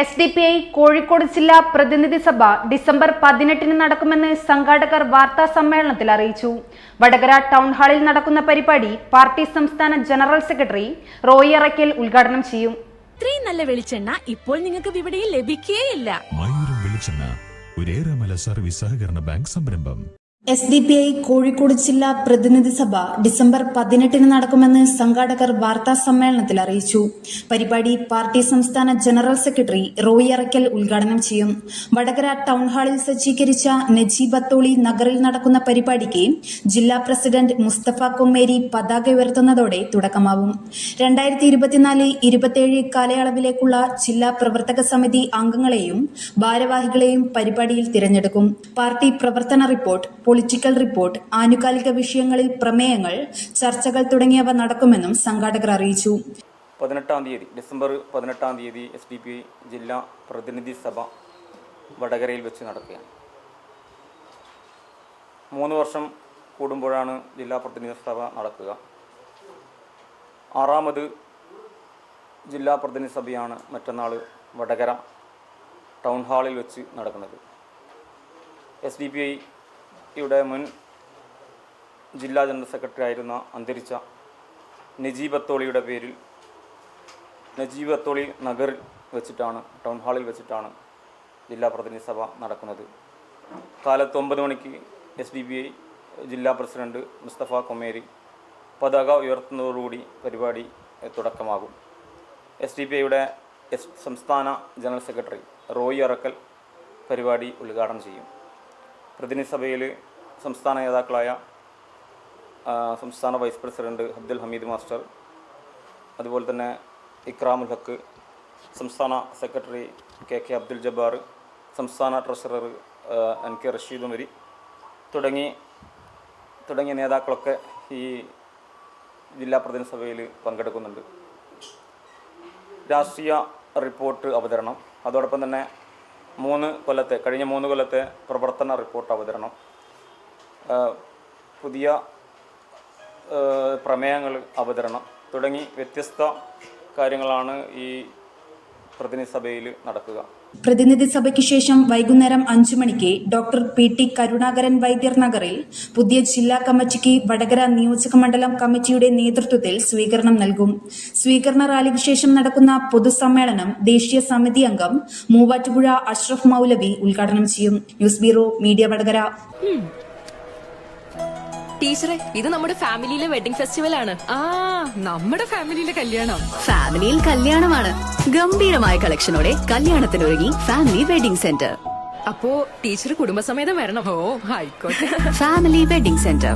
S D P I Kozhikode ജില്ലാ പ്രതിനിധി സഭ ഡിസംബർ പതിനെട്ടിന് നടക്കുമെന്ന് സംഘാടകർ വാർത്താ സമ്മേളനത്തിൽ അറിയിച്ചു. വടകര ടൗൺ ഹാളിൽ നടക്കുന്ന പരിപാടി പാർട്ടി സംസ്ഥാന ജനറൽ സെക്രട്ടറി റോയി അറയ്ക്കൽ ഉദ്ഘാടനം ചെയ്യും. ഇത്രയും നല്ല വെളിച്ചെണ്ണ ഇപ്പോൾ നിങ്ങൾക്ക് വിപണിയിൽ ലഭിക്കുകയില്ല സർവീസ് സഹകരണ ബാങ്ക് സംരംഭം. S D P I Kozhikode ജില്ലാ പ്രതിനിധി സഭ ഡിസംബർ പതിനെട്ടിന് നടക്കുമെന്ന് സംഘാടകർ വാർത്താ സമ്മേളനത്തിൽ അറിയിച്ചു. പരിപാടി പാർട്ടി സംസ്ഥാന ജനറൽ സെക്രട്ടറി റോയി അറയ്ക്കൽ ഉദ്ഘാടനം ചെയ്യും. വടകര ടൗൺ ഹാളിൽ സജ്ജീകരിച്ച നജീബ് അത്തോളി നഗറിൽ നടക്കുന്ന പരിപാടിക്ക് ജില്ലാ പ്രസിഡന്റ് മുസ്തഫ കൊമ്മേരി പതാക ഉയർത്തുന്നതോടെ തുടക്കമാവും. രണ്ടായിരത്തി ഇരുപത്തിനാല് ഇരുപത്തിയേഴ് കാലയളവിലേക്കുള്ള ജില്ലാ പ്രവർത്തക സമിതി അംഗങ്ങളെയും ഭാരവാഹികളെയും പരിപാടിയിൽ തിരഞ്ഞെടുക്കും. പാർട്ടി പ്രവർത്തന റിപ്പോർട്ട് പൊളിറ്റിക്കൽ റിപ്പോർട്ട് ആനുകാലിക വിഷയങ്ങളിൽ പ്രമേയങ്ങൾ ചർച്ചകൾ തുടങ്ങിയവ നടക്കുമെന്നും സംഘാടകർ അറിയിച്ചു. പതിനെട്ടാം തീയതി ഡിസംബർ പതിനെട്ടാം തീയതി എസ് ഡി പി ജില്ലാ പ്രതിനിധി സഭ വടകരയിൽ വെച്ച് നടക്കുകയാണ്. മൂന്ന് വർഷം കൂടുമ്പോഴാണ് ജില്ലാ പ്രതിനിധി സഭ നടക്കുക. ആറാമത് ജില്ലാ പ്രതിനിധി സഭയാണ് മറ്റന്നാൾ വടകര ടൗൺ ഹാളിൽ വെച്ച് നടക്കുന്നത്. എസ് ഡി പി ഐയുടെ മുൻ ജില്ലാ ജനറൽ സെക്രട്ടറി ആയിരുന്ന അന്തരിച്ച നജീബ് അത്തോളിയുടെ പേരിൽ നജീബ് അത്തോളി നഗറിൽ വെച്ചിട്ടാണ് ടൗൺ ഹാളിൽ വെച്ചിട്ടാണ് ജില്ലാ പ്രതിനിധി സഭ നടക്കുന്നത്. കാലത്ത് ഒമ്പത് മണിക്ക് എസ് ഡി ബി ഐ ജില്ലാ പ്രസിഡന്റ് മുസ്തഫ കൊമേരി പതാക ഉയർത്തുന്നതോടുകൂടി പരിപാടി തുടക്കമാകും. എസ് ഡി പി ഐയുടെ എസ് സംസ്ഥാന ജനറൽ സെക്രട്ടറി റോയി അറക്കൽ പരിപാടി ഉദ്ഘാടനം ചെയ്യും. പ്രതിനിധി സഭയിൽ സംസ്ഥാന നേതാക്കളായ സംസ്ഥാന vice president Abdul Hameed master അതുപോലെ തന്നെ ഇക്രാമുൽ ഹക്ക് സംസ്ഥാന secretary K K Abdul Jabbar സംസ്ഥാന ട്രഷറർ എൻ കെ റഷീദ് മരി തുടങ്ങി തുടങ്ങിയ നേതാക്കളൊക്കെ ഈ ജില്ലാ പ്രതിനിധി സഭയിൽ പങ്കെടുക്കുന്നുണ്ട്. രാഷ്ട്രീയ റിപ്പോർട്ട് അവതരണം. അതോടൊപ്പം തന്നെ മൂന്ന് കൊല്ലത്തെ കഴിഞ്ഞ മൂന്ന് കൊല്ലത്തെ പ്രവർത്തന റിപ്പോർട്ട് അവതരണം. പുതിയ പ്രമേയങ്ങൾ അവതരണം തുടങ്ങി വ്യത്യസ്ത കാര്യങ്ങളാണ് ഈ പ്രതിനിധി സഭയിൽ നടക്കുക. പ്രതിനിധി സഭയ്ക്ക് ശേഷം വൈകുന്നേരം അഞ്ചു മണിക്ക് doctor P T Karunakaran Vaidyar നഗറിൽ പുതിയ ജില്ലാ കമ്മിറ്റിക്ക് വടകര നിയോജക മണ്ഡലം കമ്മിറ്റിയുടെ നേതൃത്വത്തിൽ സ്വീകരണം നൽകും. സ്വീകരണ റാലിക്ക് ശേഷം നടക്കുന്ന പൊതുസമ്മേളനം ദേശീയ സമിതി അംഗം മൂവാറ്റുപുഴ അഷ്റഫ് മൗലവി ഉദ്ഘാടനം ചെയ്യും. News bureau media Vadakara. ടീച്ചറെ ഇത് നമ്മുടെ ഫാമിലിയിലെ വെഡിങ് ഫെസ്റ്റിവൽ ആണ് ആ നമ്മുടെ ഫാമിലിയിലെ കല്യാണം. ഫാമിലിയിൽ കല്യാണമാണ്. ഗംഭീരമായ കളക്ഷനോടെ കല്യാണത്തിനൊരുങ്ങി ഫാമിലി വെഡിംഗ് സെന്റർ അപ്പോ ടീച്ചർ കുടുംബസമേതം വരണം. ഓ ആയിക്കോട്ടെ. Family wedding centre